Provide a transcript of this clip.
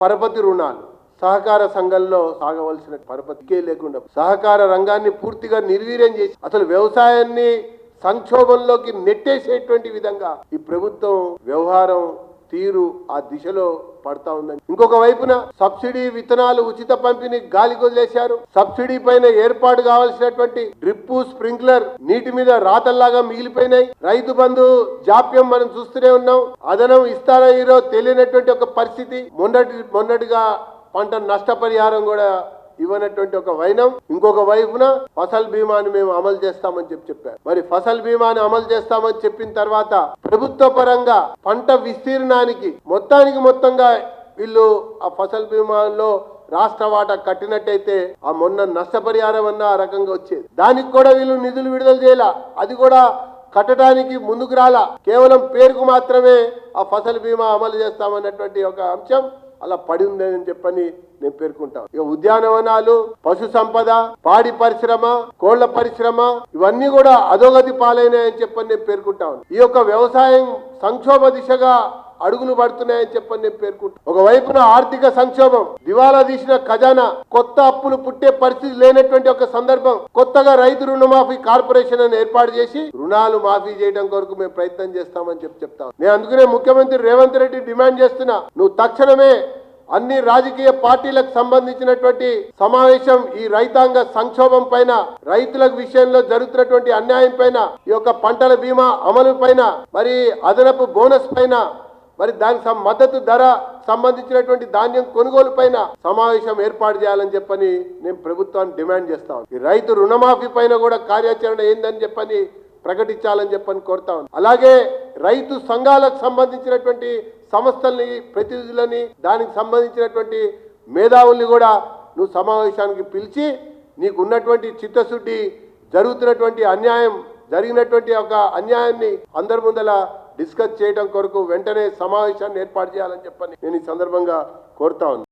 పరపతి రుణాలు. సహకార సంఘంలో సాగవలసిన పరపతికే లేకుండా సహకార రంగాన్ని పూర్తిగా నిర్వీర్యం చేసి అసలు వ్యవసాయాన్ని సంక్షోభంలోకి నెట్టేసేటువంటి విధంగా ఈ ప్రభుత్వం వ్యవహారం తీరు ఆ దిశలో పడతా ఉందని. ఇంకొక వైపున సబ్సిడీ విత్తనాలు ఉచిత పంపిణీ గాలి వదిలేశారు సబ్సిడీ పైన ఏర్పాటు కావాల్సినటువంటి డ్రిప్ స్ప్రింక్లర్ నీటి మీద రాతల్లాగా మిగిలిపోయినాయి. రైతు బంధు జాప్యం మనం చూస్తూనే ఉన్నాం. అదనం ఇస్తారా హీరో తెలియనటువంటి ఒక పరిస్థితి. మొన్నటి మొన్నటిగా పంట నష్టపరిహారం కూడా ఇవ్వనటువంటి ఒక వైనం ఇంకొక వైపున ఫసల్ బీమాని మేము అమలు చేస్తామని చెప్పి చెప్పారు. మరి ఫసల్ బీమాని అమలు చేస్తామని చెప్పిన తర్వాత ప్రభుత్వ పరంగా పంట విస్తీర్ణానికి మొత్తానికి మొత్తంగా వీళ్ళు ఆ ఫసల్ బీమాలో రాష్ట్ర వాటా కట్టినట్టయితే ఆ మొన్న నష్టపరిహారం అన్న ఆ రకంగా వచ్చేది. దానికి కూడా వీళ్ళు నిధులు విడుదల చేయాల? అది కూడా కట్టడానికి ముందుకు రాలా? కేవలం పేరుకు మాత్రమే ఆ ఫసల్ బీమా అమలు చేస్తామన్నటువంటి ఒక అంశం అలా పడి ఉందని చెప్పని నేను పేర్కొంటాను ఇక ఉద్యానవనాలు పశు సంపద పాడి పరిశ్రమ కోళ్ళ పరిశ్రమ ఇవన్నీ కూడా అధోగతి పాలైనాయని చెప్పని నేను పేర్కొంటాను ఈ యొక్క వ్యవసాయం సంక్షోభ దిశగా అడుగులు పడుతున్నాయని చెప్పని నేను పేర్కొంటాను ఒకవైపున ఆర్థిక సంక్షోభం దివాలా తీసిన ఖజానా కొత్త అప్పులు పుట్టే పరిస్థితి లేనటువంటి ఒక సందర్భం కొత్తగా రైతు రుణమాఫీ కార్పొరేషన్ అని ఏర్పాటు చేసి రుణాలు మాఫీ చేయడం కొరకు మేము ప్రయత్నం చేస్తామని చెప్పి చెప్తాం నేను అందుకనే ముఖ్యమంత్రి రేవంత్ రెడ్డి డిమాండ్ చేస్తున్నా నువ్వు తక్షణమే అన్ని రాజకీయ పార్టీలకు సంబంధించినటువంటి సమావేశం ఈ రైతాంగ సంక్షోభం పైన రైతుల విషయంలో జరుగుతున్నటువంటి అన్యాయం పైన ఈ యొక్క పంటల బీమా అమలు పైన మరి అదనపు బోనస్ పైన మరి దానికి మద్దతు ధర సంబంధించినటువంటి ధాన్యం కొనుగోలు పైన సమావేశం ఏర్పాటు చేయాలని చెప్పని నేను ప్రభుత్వాన్ని డిమాండ్ చేస్తాను ఈ రైతు రుణమాఫీ పైన కూడా కార్యాచరణ ఏందని చెప్పని ప్రకటించాలని చెప్పని కోరుతా అలాగే రైతు సంఘాలకు సంబంధించినటువంటి సంస్థల్ని ప్రతినిధులని దానికి సంబంధించినటువంటి మేధావుల్ని కూడా నువ్వు సమావేశానికి పిలిచి నీకు ఉన్నటువంటి చిత్తశుద్ధి జరుగుతున్నటువంటి అన్యాయం జరిగినటువంటి ఒక అన్యాయాన్ని అందరి ముందల డిస్కస్ చేయడం కొరకు వెంటనే సమావేశాన్ని ఏర్పాటు చేయాలని చెప్పని నేను ఈ సందర్భంగా కోరుతా ఉంది